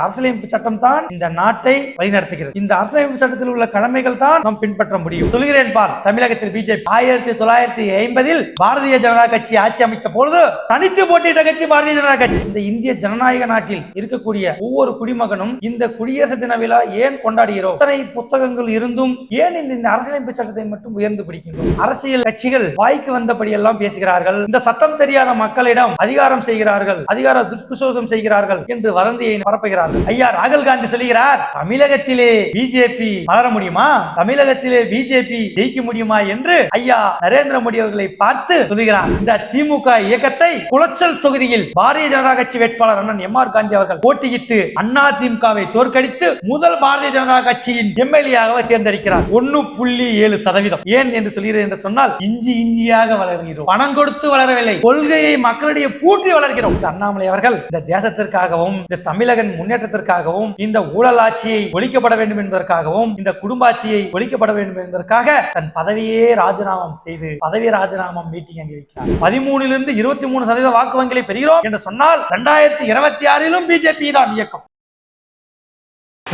அரசியலமைப்பு சட்டம் தான் இந்த நாட்டை வழிநடத்துகிறது. இந்த அரசியலமைப்பு சட்டத்தில் உள்ள கடமைகள் தான் நாம் பின்பற்ற முடியும். சொல்கிறேன் பார் தமிழகத்தில் பிஜேபி ஆயிரத்தி தொள்ளாயிரத்தி ஐம்பதில் பாரதிய ஜனதா கட்சி ஆட்சி அமைத்த பொழுது தனித்து போட்டியிட்ட கட்சி பாரதிய ஜனதா கட்சி. இந்த இந்திய ஜனநாயக நாட்டில் இருக்கக்கூடிய ஒவ்வொரு குடிமகனும் இந்த குடியரசு தின விழா ஏன் கொண்டாடுகிறோம் இத்தனை புத்தகங்கள் இருந்தும் ஏன் இந்த இந்த அரசியலமைப்பு சட்டத்தை மட்டும் உயர்ந்து பிடிக்கின்றோம்? அரசியல் கட்சிகள் வாய்க்கு வந்தபடி எல்லாம் பேசுகிறார்கள். இந்த சட்டம் தெரியாத மக்களிடம் அதிகாரம் செய்கிறார்கள் அதிகார துஷ்பிரயோகம் செய்கிறார்கள் என்று வதந்தியை சொல்கிறார்கள் ஐயா ராகுல் காந்தி சொல்லுகிறார் தமிழகத்திலே பிஜேபி வளர முடியுமா? தமிழகத்திலே பிஜேபி ஜெயிக்க முடியுமா? என்று ஐயா நரேந்திர மோடி அவர்களை பார்த்து சொல்கிறார் இந்த திமுக இயக்கத்தை குளச்சல் தொகுதியில் பாரதிய ஜனதா கட்சி வேட்பாளர் அண்ணன் எம் ஆர் காந்தி அவர்கள் போட்டியிட்டு அண்ணா திமுகவை தோற்கடித்து முதல் பாரதிய ஜனதா கட்சியின் எம்எல்ஏவாக தேர்ந்தெடுக்கிறார். ஒன்னு புள்ளி ஏழு சதவீதம். ஏன் என்று சொல்கிறேன் என்று சொன்னால் இஞ்சி இஞ்சியாக வளர்கிறோம். பணம் கொடுத்து வளரவில்லை. கொள்கையை மக்களிடையே பூட்டி வளர்கிறோம் அண்ணாமலை அவர்கள் இந்த தேசத்திற்காகவும் இந்த தமிழகன் முன்னேற்றத்திற்காகவும் இந்த ஊழல் ஆட்சியை ஒழிக்கப்பட வேண்டும் என்பதற்காகவும் இந்த குடும்ப ஆட்சியை ஒழிக்கப்பட வேண்டும் என்பதற்காக தன் பதவியே ராஜினாமம் செய்து பதவி ராஜினாமம் மீட்டிங் அங்கே வைக்கிறார். பதிமூணிலிருந்து இருபத்தி மூணு சதவீத வாக்கு வங்கிகளை பெறுகிறோம் என்று சொன்னால் இரண்டாயிரத்தி இருபத்தி ஆறிலும் பிஜேபி தான் இயக்கம்.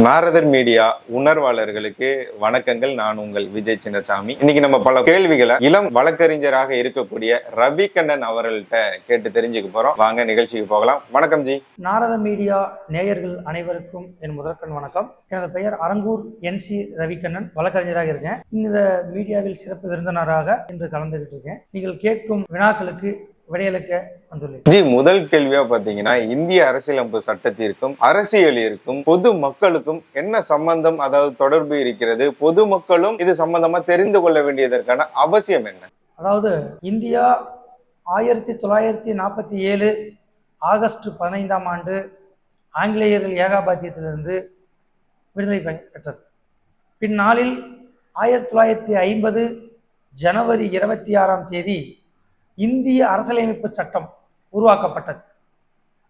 நாரதர் மீடியா உணர்வாளர்களுக்கு வணக்கங்கள். நான் உங்கள் விஜய் சின்னசாமி. இன்னைக்கு நம்ம பல கேள்விகளை இளம் வழக்கறிஞராக இருக்கக்கூடிய ரவி கண்ணன் அவர்கள்ட்ட கேட்டு தெரிஞ்சுக்க போறோம். வாங்க நிகழ்ச்சிக்கு போகலாம். வணக்கம் ஜி. நாரத மீடியா நேயர்கள் அனைவருக்கும் என் முதற்கண் வணக்கம். எனது பெயர் அரங்கூர் என் சி ரவிக்கண்ணன் வழக்கறிஞராக இருக்கேன். இந்த மீடியாவில் சிறப்பு விருந்தினராக இன்று கலந்துகிட்டு இருக்கேன். நீங்கள் கேட்கும் வினாக்களுக்கு விடையளிக்க வந்துள்ளேன் ஜி முதல் கேள்வியா பாத்தீங்கன்னா இந்திய அரசியலமைப்பு சட்டத்திற்கும் அரசியலிற்கும் பொது மக்களுக்கும் என்ன சம்பந்தம் அதாவது தொடர்பு இருக்கிறது? பொதுமக்களும் இது சம்பந்தமா தெரிந்து கொள்ள வேண்டியதற்கான அவசியம் என்ன? அதாவது இந்தியா ஆயிரத்தி தொள்ளாயிரத்தி நாற்பத்தி ஏழு ஆகஸ்ட் பதினைந்தாம் ஆண்டு ஆங்கிலேயர்கள் ஏகாபாத்தியத்திலிருந்து விடுதலை பெற்றது. பின்னாளில் ஆயிரத்தி தொள்ளாயிரத்தி ஐம்பது ஜனவரி இருபத்தி ஆறாம் தேதி இந்திய அரசியலமைப்பு சட்டம் உருவாக்கப்பட்டது.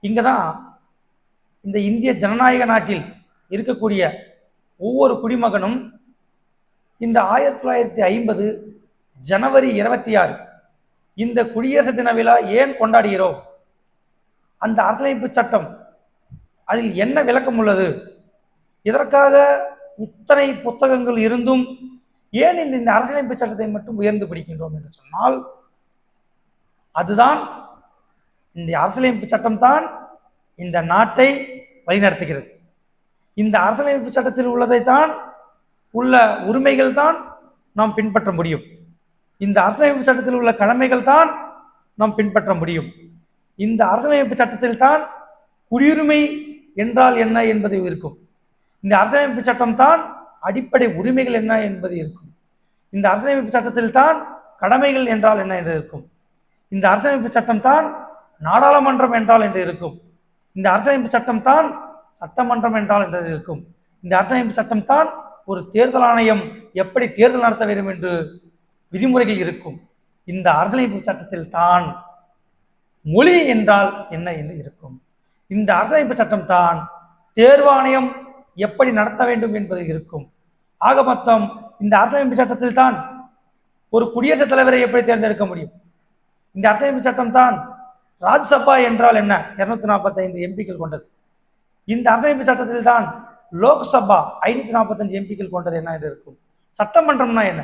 இங்கே தான் இந்த இந்திய ஜனநாயக நாட்டில் இருக்கக்கூடிய ஒவ்வொரு குடிமகனும் இந்த ஆயிரத்தி தொள்ளாயிரத்தி ஐம்பது ஜனவரி இருபத்தி ஆறு இந்த குடியரசு தின விழா ஏன் கொண்டாடுகிறோம்? அந்த அரசியலமைப்பு சட்டம் அதில் என்ன விளக்கம் உள்ளது? இதற்காக இத்தனை புத்தகங்கள் இருந்தும் ஏன் இந்த இந்த அரசியலமைப்பு சட்டத்தை மட்டும் உயர்ந்து பிடிக்கின்றோம் என்று சொன்னால் அதுதான் இந்த அரசியலமைப்பு சட்டம் தான் இந்த நாட்டை வழிநடத்துகிறது. இந்த அரசியலமைப்பு சட்டத்தில் உள்ளதை தான் உள்ள உரிமைகள் தான் நாம் பின்பற்ற முடியும். இந்த அரசியலமைப்பு சட்டத்தில் உள்ள கடமைகள் தான் நாம் பின்பற்ற முடியும். இந்த அரசியலமைப்பு சட்டத்தில் தான் குடியுரிமை என்றால் என்ன என்பது இருக்கும். இந்த அரசியலமைப்பு சட்டம் தான் அடிப்படை உரிமைகள் என்ன என்பது இருக்கும். இந்த அரசியலமைப்பு சட்டத்தில் தான் கடமைகள் என்றால் என்ன என்று இருக்கும். இந்த அரசமைப்பு சட்டம் தான் நாடாளுமன்றம் என்றால் என்று இருக்கும். இந்த அரசமைப்பு சட்டம் தான் சட்டமன்றம் என்றால் என்று இருக்கும். இந்த அரசமைப்பு சட்டம் தான் ஒரு தேர்தல் ஆணையம் எப்படி தேர்தல் நடத்த வேண்டும் என்று விதிமுறைகள் இருக்கும். இந்த அரசமைப்பு சட்டத்தில் தான் மொழி என்றால் என்ன என்று இருக்கும். இந்த அரசமைப்பு சட்டம் தான் தேர்வாணையம் எப்படி நடத்த வேண்டும் என்பது இருக்கும். ஆக மொத்தம் இந்த அரசமைப்பு சட்டத்தில் தான் ஒரு குடியரசுத் தலைவரை எப்படி தேர்ந்தெடுக்க முடியும்? இந்த அரசியலமைப்பு சட்டம் தான். ராஜ்சபா என்றால் என்ன? இருநூத்தி நாற்பத்தைந்து எம்பிக்கள் கொண்டது. இந்த அரசியலமைப்பு சட்டத்தில் தான் லோக்சபா ஐநூத்தி நாற்பத்தஞ்சு எம்பிக்கள் கொண்டது என்ன என்று இருக்கும். சட்டமன்றம்னா என்ன?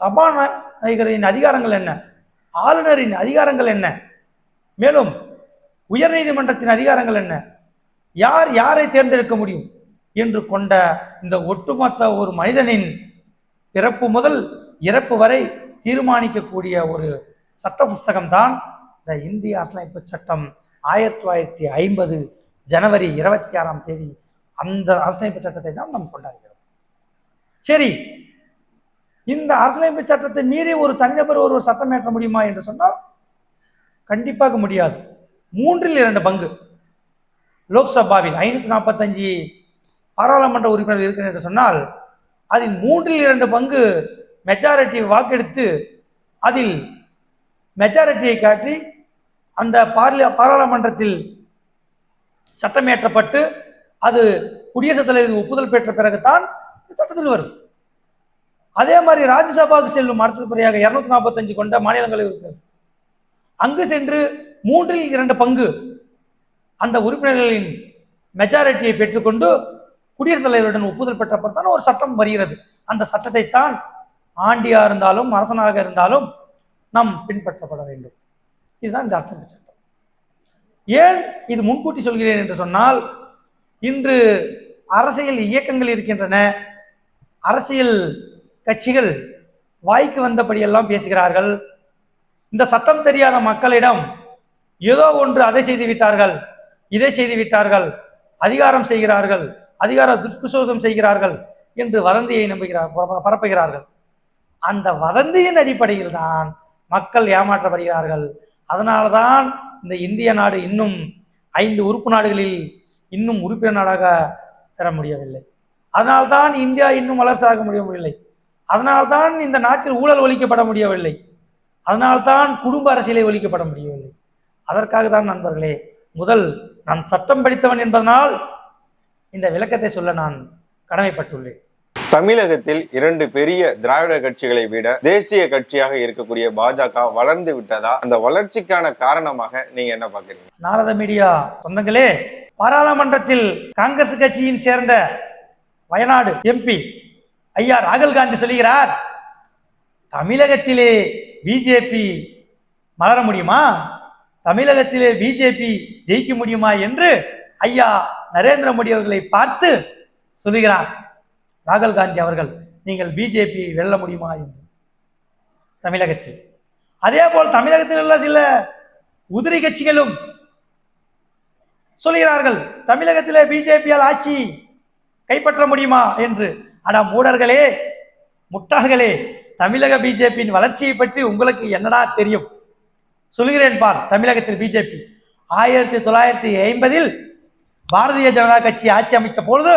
சபாநாயகரின் அதிகாரங்கள் என்ன? ஆளுநரின் அதிகாரங்கள் என்ன? மேலும் உயர்நீதிமன்றத்தின் அதிகாரங்கள் என்ன? யார் யாரை தேர்ந்தெடுக்க முடியும்? என்று கொண்ட இந்த ஒட்டுமொத்த ஒரு மனிதனின் பிறப்பு முதல் இறப்பு வரை தீர்மானிக்கக்கூடிய ஒரு சட்ட புஸ்தகம்தான் இந்த இந்திய அரசியலமைப்பு சட்டம். ஆயிரத்தி தொள்ளாயிரத்தி ஐம்பது ஜனவரி இருபத்தி ஆறாம் தேதி அந்த அரசியலமைப்பு சட்டத்தை தான் நாம் கொண்டாடுகிறோம். சரி இந்த அரசியலமைப்பு சட்டத்தை மீறி ஒரு தனிநபர் ஒரு சட்டம் ஏற்ற முடியுமா என்று சொன்னால் கண்டிப்பாக முடியாது. மூன்றில் இரண்டு பங்கு. லோக்சபாவில் ஐநூற்றி நாற்பத்தஞ்சு பாராளுமன்ற உறுப்பினர் இருக்கிறது என்று சொன்னால் அதில் மூன்றில் இரண்டு பங்கு மெஜாரிட்டி வாக்கெடுத்து அதில் மெஜாரிட்டியை காட்டி அந்த பார்லி பாராளுமன்றத்தில் சட்டம் இயற்றப்பட்டு அது குடியரசுத் தலைவருக்கு ஒப்புதல் பெற்ற பிறகுதான் சட்டத்தில் வரும் அதே மாதிரி ராஜ்யசபாவுக்கு செல்லும் அடுத்தபடியாக இருநூத்தி நாற்பத்தஞ்சு கொண்ட மாநிலங்களில் இருக்கிறது அங்கு சென்று மூன்றில் இரண்டு பங்கு அந்த உறுப்பினர்களின் மெஜாரிட்டியை பெற்றுக்கொண்டு குடியரசுத் தலைவருடன் ஒப்புதல் பெற்றப்பட்டான ஒரு சட்டம் வருகிறது. அந்த சட்டத்தை தான் ஆண்டியா இருந்தாலும் அரசனாக இருந்தாலும் நாம் பின்பற்றப்பட வேண்டும். இதுதான் இந்த அரசமைப்பு சட்டம். ஏன் இது முன்கூட்டி சொல்கிறேன் என்று சொன்னால் இன்று அரசியல் இயக்கங்கள் இருக்கின்றன. அரசியல் கட்சிகள் வாய்க்கு வந்தபடியெல்லாம் பேசுகிறார்கள். இந்த சட்டம் தெரியாத மக்களிடம் ஏதோ ஒன்று அதை செய்து விட்டார்கள் இதை செய்து விட்டார்கள் அதிகாரம் செய்கிறார்கள் அதிகார துஷ்பிரயோகம் செய்கிறார்கள் என்று வதந்தியை நம்புகிறார் பரப்ப- பரப்புகிறார்கள். அந்த வதந்தியின் அடிப்படையில் தான் மக்கள் ஏமாற்றப்படுகிறார்கள். அதனால தான் இந்த இந்திய நாடு இன்னும் ஐந்து உறுப்பு நாடுகளில் இன்னும் உறுப்பினர் நாடாக பெற முடியவில்லை. அதனால்தான் இந்தியா இன்னும் வளர்ச்சியாக முடியவில்லை. அதனால்தான் இந்த நாட்டில் ஊழல் ஒழிக்கப்பட முடியவில்லை. அதனால்தான் குடும்ப அரசியலை ஒழிக்கப்பட முடியவில்லை. அதற்காக தான் நண்பர்களே முதல் நான் சட்டம் படித்தவன் என்பதனால் இந்த விளக்கத்தை சொல்ல நான் கடமைப்பட்டுள்ளேன். தமிழகத்தில் இரண்டு பெரிய திராவிட கட்சிகளை விட தேசிய கட்சியாக இருக்கக்கூடிய பாஜக வளர்ந்து விட்டதா? அந்த வளர்ச்சிக்கான காரணமாக நீங்க என்ன பாக்குறீங்க நாரத மீடியா சொந்தங்களே பாராளுமன்றத்தில் காங்கிரஸ் கட்சியின் சேர்ந்த வயநாடு எம்பி ஐயா ராகுல் காந்தி சொல்லுகிறார் தமிழகத்திலே பிஜேபி மலர முடியுமா? தமிழகத்திலே பிஜேபி ஜெயிக்க முடியுமா? என்று ஐயா நரேந்திர மோடி அவர்களை பார்த்து சொல்கிறார் ராகுல் காந்தி அவர்கள் நீங்கள் பிஜேபி வெல்ல முடியுமா என்று. தமிழகத்தில். அதே போல் தமிழகத்தில் உள்ள சில உதிரி கட்சிகளும் சொல்கிறார்கள் தமிழகத்திலே பிஜேபியால் ஆட்சி கைப்பற்ற முடியுமா என்று. ஆனா மூடர்களே முட்டாள்களே தமிழக பிஜேபியின் வளர்ச்சியை பற்றி உங்களுக்கு என்னடா தெரியும்? சொல்கிறேன் பார் தமிழகத்தில் பிஜேபி ஆயிரத்தி தொள்ளாயிரத்தி ஐம்பதில் பாரதிய ஜனதா கட்சி ஆட்சி அமைத்த பொழுது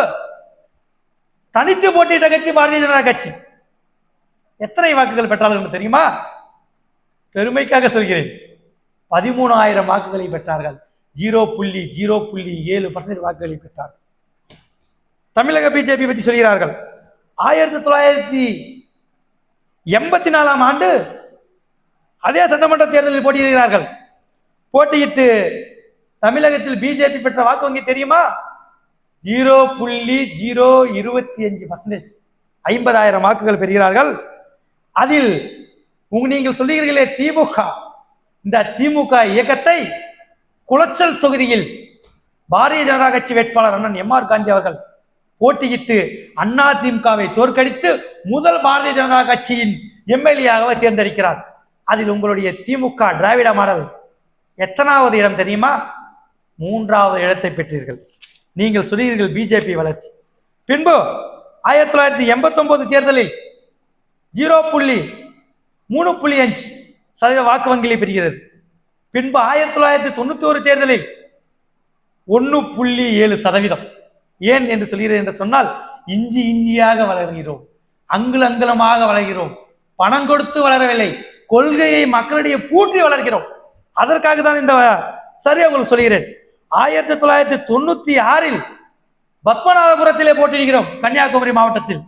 தனித்து போட்டியிட்ட கட்சி பாரதிய ஜனதா கட்சி. எத்தனை வாக்குகள் பெற்றார்கள் என்று தெரியுமா? பெருமைக்காக சொல்கிறேன். பதிமூணாயிரம் வாக்குகளை பெற்றார்கள். ஜீரோ புள்ளி ஜீரோ புள்ளி ஏழு பர்சன்டேஜ் வாக்குகளை பெற்றார் தமிழக பிஜேபி பற்றி சொல்கிறார்கள். ஆயிரத்தி தொள்ளாயிரத்தி எண்பத்தி நாலாம் ஆண்டு அதே சட்டமன்ற தேர்தலில் போட்டியிடுகிறார்கள். போட்டியிட்டு தமிழகத்தில் பிஜேபி பெற்ற வாக்கு வங்கி தெரியுமா? ஜீரோ புள்ளி ஜீரோ இருபத்தி அஞ்சு பர்சன்டேஜ் ஐம்பதாயிரம் வாக்குகள் பெறுகிறார்கள். அதில் உங்க நீங்கள் சொல்லுகிறீர்களே திமுக. இந்த திமுக இயக்கத்தை குளச்சல் தொகுதியில் பாரதிய ஜனதா கட்சி வேட்பாளர் அண்ணன் எம் ஆர் காந்தி அவர்கள் போட்டியிட்டு அண்ணா திமுகவை தோற்கடித்து முதல் பாரதிய ஜனதா கட்சியின் எம்எல்ஏவாக தேர்ந்தெடுக்கிறார். அதில் உங்களுடைய திமுக திராவிட மாடல் எத்தனாவது இடம் தெரியுமா? மூன்றாவது இடத்தை பெற்றீர்கள். நீங்கள் சொல்கிறீர்கள் பிஜேபி வளர்ச்சி. பின்பு ஆயிரத்தி தொள்ளாயிரத்தி எண்பத்தொன்பது தேர்தலில் ஜீரோ புள்ளி மூணு புள்ளி அஞ்சு சதவீத வாக்கு வங்கியை பெறுகிறது. பின்பு ஆயிரத்தி தொள்ளாயிரத்தி தொண்ணூத்தி ஒரு தேர்தலில் ஒன்று புள்ளி ஏழு சதவீதம். ஏன் என்று சொல்கிறேன் என்று சொன்னால் இஞ்சி இஞ்சியாக வளர்கிறோம். அங்குல அங்குலமாக வளர்கிறோம். பணம் கொடுத்து வளரவில்லை. கொள்கையை மக்களிடையே பூட்டி வளர்கிறோம் அதற்காக தான் இந்த சரி உங்களுக்கு சொல்கிறேன். ஆயிரத்தி தொள்ளாயிரத்தி தொண்ணூத்தி ஆறில் பத்மநாதபுரத்திலே போட்டியிடுகிறோம். கன்னியாகுமரி மாவட்டத்தில்.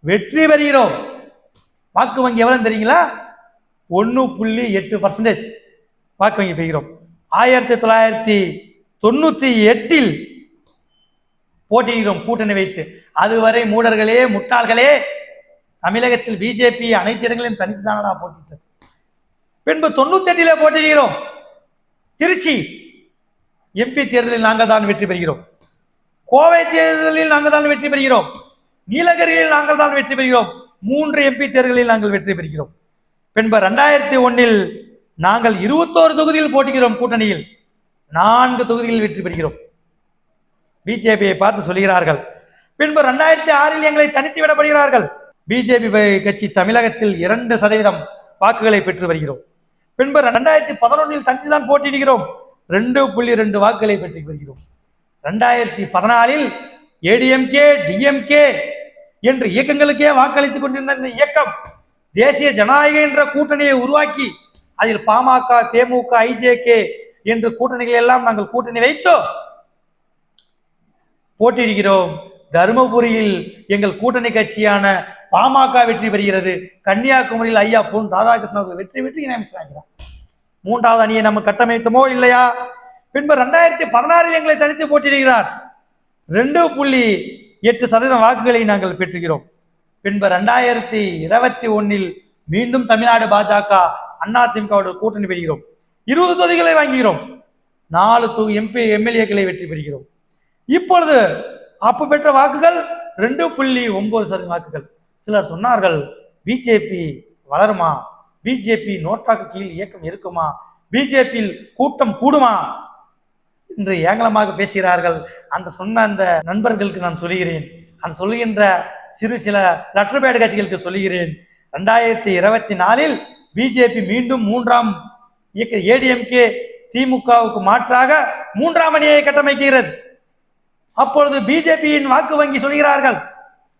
வெற்றி பெறுகிறோம். வாக்கு வங்கி எவ்வளவு தெரியுங்களா? ஒன்று புள்ளி எட்டு பர்சன்டேஜ் வாக்கு வங்கி பெறுகிறோம். ஆயிரத்தி தொள்ளாயிரத்தி தொண்ணூத்தி எட்டில் போட்டியிடுகிறோம் கூட்டணி வைத்து. அதுவரை மூடர்களே முட்டாள்களே தமிழகத்தில் பிஜேபி அனைத்து இடங்களிலும் தனித்துதானடா போட்டிட்டது பின்பு தொண்ணூத்தி எட்டிலே போட்டியிடுகிறோம். திருச்சி எம்பி தேர்தலில் நாங்கள் தான் வெற்றி பெறுகிறோம். கோவை தேர்தலில் நாங்கள் தான் வெற்றி பெறுகிறோம். நீலகிரியில் நாங்கள் தான் வெற்றி பெறுகிறோம். மூன்று எம்பி தேர்தலில் நாங்கள் வெற்றி பெறுகிறோம். பின்பு ரெண்டாயிரத்தி ஒன்னில் நாங்கள் இருபத்தோரு தொகுதியில் போட்டுகிறோம் கூட்டணியில். நான்கு தொகுதியில் வெற்றி பெறுகிறோம். பிஜேபியை பார்த்து சொல்கிறார்கள் பின்பு ரெண்டாயிரத்தி ஆறில் எங்களை தனித்து விடப்படுகிறார்கள். பிஜேபி கட்சி தமிழகத்தில் இரண்டு சதவீதம் வாக்குகளை பெற்று வருகிறோம். பின்பு ரெண்டாயிரத்தி பதினொன்றில் தனித்து தான் போட்டியிடுகிறோம். ரெண்டு புள்ளி ரெண்டு வாக்குகளை பெற்று வருகிறோம் ரெண்டாயிரத்தி பதினாலில் ஏடிஎம்கே டிஎம்கே என்று இயக்கங்களுக்கே வாக்களித்துக் கொண்டிருந்த இந்த இயக்கம் தேசிய ஜனநாயக என்ற கூட்டணியை உருவாக்கி அதில் பாமக தேமுக ஐஜேகே என்று கூட்டணிகளை எல்லாம் நாங்கள் கூட்டணி வைத்தோ போட்டியிடுகிறோம். தருமபுரியில் எங்கள் கூட்டணி கட்சியான பாமக வெற்றி பெறுகிறது. கன்னியாகுமரியில் ஐயா பொன் ராதாகிருஷ்ணன் அவர்கள் வெற்றி பெற்று இணையமைச்சராகிறார். மூன்றாவது அணியை நம்ம கட்டமைத்தோமோ இல்லையா? பின்பு ரெண்டாயிரத்தி பதினாறில் எங்களை தனித்து போட்டியிடுகிறார். ரெண்டு புள்ளி எட்டு சதவீதம் வாக்குகளை நாங்கள் பெற்றுகிறோம். பின்பு ரெண்டாயிரத்தி இருபத்தி ஒன்னில் மீண்டும் தமிழ்நாடு பாஜக அண்ணா திமுகவோட கூட்டணி பெறுகிறோம். இருபது தொகுதிகளை வாங்குகிறோம். நாலு தொகு எம்பி எம்எல்ஏக்களை வெற்றி பெறுகிறோம். இப்பொழுது அப்போ பெற்ற வாக்குகள் ரெண்டு புள்ளி ஒன்பது சதவீத வாக்குகள். சிலர் சொன்னார்கள் பிஜேபி வளருமா? பிஜேபி நோட்டாக்கு கீழ் இயக்கம் இருக்குமா? பிஜேபியில் கூட்டம் கூடுமா? என்று ஏங்கலமாக பேசுகிறார்கள். அந்த சொன்ன அந்த நண்பர்களுக்கு நான் சொல்லுகிறேன். அந்த சொல்லுகின்ற சிறு சில லெட்டர் பேட் கட்சிகளுக்கு சொல்லுகிறேன். ரெண்டாயிரத்தி இருபத்தி நாலில் பிஜேபி மீண்டும் மூன்றாம் இயக்க ஏடிஎம்கே திமுகவுக்கு மாற்றாக மூன்றாம் அணியை கட்டமைக்கிறது. அப்பொழுது பிஜேபியின் வாக்கு வங்கி சொல்கிறார்கள்.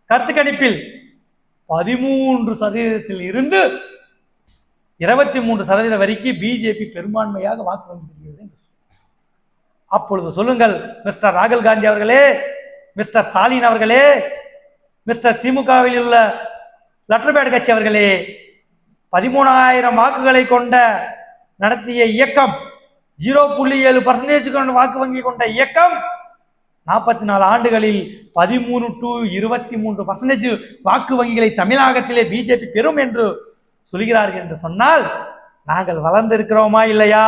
கருத்து கணிப்பில் பதிமூன்று சதவீதத்தில் இருந்து இருபத்தி மூன்று சதவீதம் வரைக்கும் பிஜேபி பெரும்பான்மையாக வாக்கு வங்கி என்று அப்பொழுது சொல்லுங்கள் மிஸ்டர் ராகுல் காந்தி அவர்களே மிஸ்டர் ஸ்டாலின் அவர்களே மிஸ்டர் திமுகவில் உள்ள லெட்டர்பேட் கட்சி அவர்களே பதிமூணாயிரம் வாக்குகளை கொண்ட நடத்திய இயக்கம் ஜீரோ புள்ளி ஏழு பர்சன்டேஜ் கொண்ட வாக்கு வங்கி கொண்ட இயக்கம் நாற்பத்தி நாலு ஆண்டுகளில் பதிமூணு டு இருபத்தி மூன்று பர்சன்டேஜ் வாக்கு வங்கிகளை தமிழகத்திலே பிஜேபி பெறும் என்று சொல்கிறார்கள் என்று சொன்னால் நாங்கள் வளர்ந்திருக்கிறோமா இல்லையா?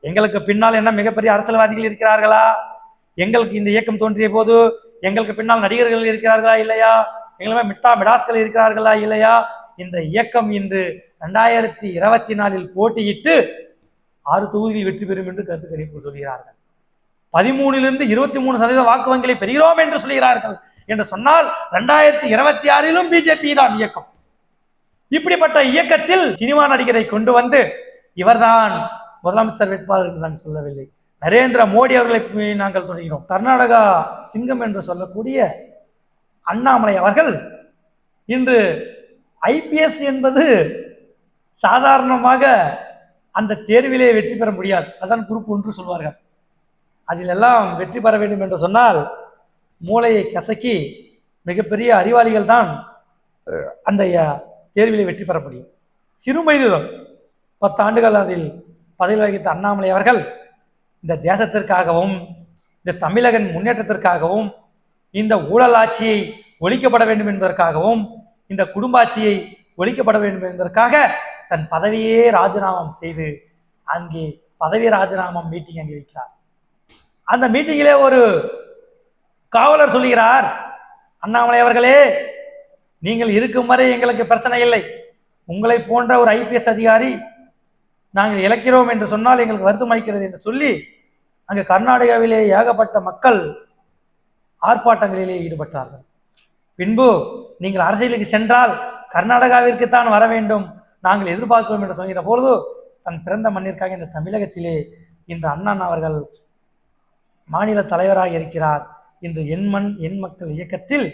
எங்களுக்கு பின்னால் என்ன மிகப்பெரிய அரசியல்வாதிகள் இருக்கிறார்களா? எங்களுக்கு இந்த இயக்கம் தோன்றிய போது எங்களுக்கு பின்னால் நடிகர்கள் இருக்கிறார்களா இல்லையா? எங்களுமே மிட்டா மிடாஸ்கள் இருக்கிறார்களா இல்லையா? இந்த இயக்கம் இன்று ரெண்டாயிரத்தி இருபத்தி நாலில் போட்டியிட்டு ஆறு தொகுதியில் வெற்றி பெறும் என்று கருத்து கணிப்பு சொல்கிறார்கள். பதிமூணிலிருந்து இருபத்தி மூணு சதவீத வாக்கு வங்கிகளை பெறுகிறோம் என்று சொல்கிறார்கள். என்று சொன்னால் ரெண்டாயிரத்தி இருபத்தி ஆறிலும் பிஜேபி தான் இயக்கம். இப்படிப்பட்ட இயக்கத்தில் சினிமா நடிகரை கொண்டு வந்து இவர்தான் முதலமைச்சர் வேட்பாளர் என்று நான் சொல்லவில்லை. நரேந்திர மோடி அவர்களை நாங்கள் தொடங்கினோம் கர்நாடகா சிங்கம் என்று சொல்லக்கூடிய அண்ணாமலை அவர்கள் இன்று ஐபிஎஸ் என்பது சாதாரணமாக அந்த தேர்விலே வெற்றி பெற முடியாது. அதான் குரூப் ஒன்று சொல்வார்கள். அதிலெல்லாம் வெற்றி பெற வேண்டும் என்று சொன்னால் மூளையை கசக்கி மிகப்பெரிய அறிவாளிகள் தான் அந்த தேர்வில் வெற்றி பெற முடியும். சிறு வயதுதான் பத்து ஆண்டுகள் அதில் பதவி வகித்த அண்ணாமலை அவர்கள் இந்த தேசத்திற்காகவும் இந்த தமிழகன் முன்னேற்றத்திற்காகவும் இந்த ஊழல் ஆட்சியை ஒழிக்கப்பட வேண்டும் என்பதற்காகவும் இந்த குடும்பாட்சியை ஒழிக்கப்பட வேண்டும் என்பதற்காக தன் பதவியே ராஜினாமம் செய்து அங்கே பதவி ராஜினாமம் மீட்டிங் அங்கே வைக்கிறார். அந்த மீட்டிங்கிலே ஒரு காவலர் சொல்கிறார் அண்ணாமலை அவர்களே நீங்கள் இருக்கும் வரை எங்களுக்கு பிரச்சனை இல்லை. உங்களை போன்ற ஒரு ஐபிஎஸ் அதிகாரி நாங்கள் இழக்கிறோம் என்று சொன்னால் எங்களுக்கு வருத்தம் அளிக்கிறது என்று சொல்லி அங்கு கர்நாடகாவிலே ஏகப்பட்ட மக்கள் ஆர்ப்பாட்டங்களிலே ஈடுபட்டார்கள். பின்பு நீங்கள் அரசியலுக்கு சென்றால் கர்நாடகாவிற்கு தான் வர வேண்டும் நாங்கள் எதிர்பார்க்கிறோம் என்று சொல்கிற பொழுது தன் பிறந்த மண்ணிற்காக இந்த தமிழகத்திலே இன்று அண்ணன் அவர்கள் மாநில தலைவராக இருக்கிறார் இன்று என் மண் என் மக்கள் இயக்கத்தில்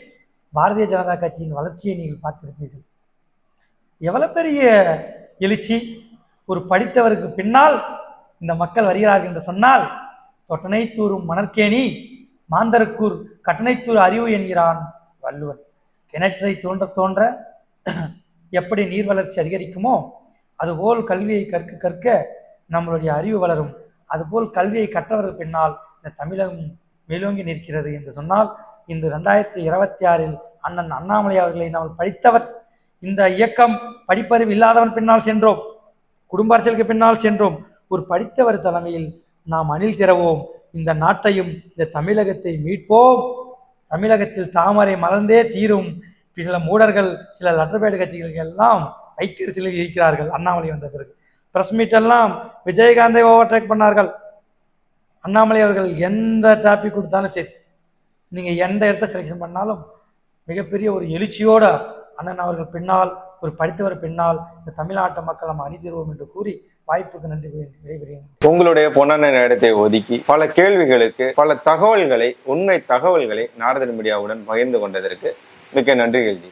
பாரதிய ஜனதா கட்சியின் வளர்ச்சியை நீங்கள் பார்த்திருப்பீர்கள். எவ்வளவு பெரிய எழுச்சி? ஒரு படித்தவருக்கு பின்னால் இந்த மக்கள் வருகிறார்கள் என்று சொன்னால் தொட்டனை தூரும் மணற்கேணி மாந்தரக்கூர் கட்டணைத்தூர் அறிவு என்கிறான் வள்ளுவன். கிணற்றை தோன்ற தோன்ற எப்படி நீர் வளர்ச்சி அதிகரிக்குமோ அதுபோல் கல்வியை கற்க கற்க நம்மளுடைய அறிவு வளரும். அதுபோல் கல்வியை கற்றவர்கள் பின்னால் இந்த தமிழகம் மேலோங்கி நிற்கிறது என்று சொன்னால் இன்று ரெண்டாயிரத்தி இருபத்தி ஆறில் அண்ணன் அண்ணாமலை அவர்களை நாம் படித்தவர். இந்த இயக்கம் படிப்பறிவு இல்லாதவன் பின்னால் சென்றோம். குடும்ப அரசியலுக்கு பின்னால் சென்றோம். ஒரு படித்தவர் தலைமையில் நாம் அணில் திறவோம் இந்த நாட்டையும் இந்த தமிழகத்தை மீட்போம். தமிழகத்தில் தாமரை மலர்ந்தே தீரும். சில மூடர்கள் சில லட்டர்பேடு கட்சிகள் எல்லாம் வைத்திருச்சியில் இருக்கிறார்கள். அண்ணாமலை வந்த பிறகு. பிரஸ் மீட் எல்லாம் விஜயகாந்தை ஓவர்டேக் பண்ணார்கள். அண்ணாமலை அவர்கள் எந்த டாபிக் கொடுத்தாலும் சரி. நீங்கள் எந்த இடத்த செலெக்ஷன் பண்ணாலும் மிகப்பெரிய ஒரு எழுச்சியோட அண்ணன் அவர்கள் பின்னால் ஒரு படித்தவர் பின்னால் இந்த தமிழ்நாட்டு மக்கள் நம்ம அணிதிருவோம் என்று கூறி வாய்ப்புக்கு நன்றி விடைபெறுகிறேன். உங்களுடைய பொன்னான இடத்தை ஒதுக்கி பல கேள்விகளுக்கு பல தகவல்களை உண்மை தகவல்களை நாரதன் மீடியாவுடன் பகிர்ந்து கொண்டதற்கு மிக்க நன்றி ஜி.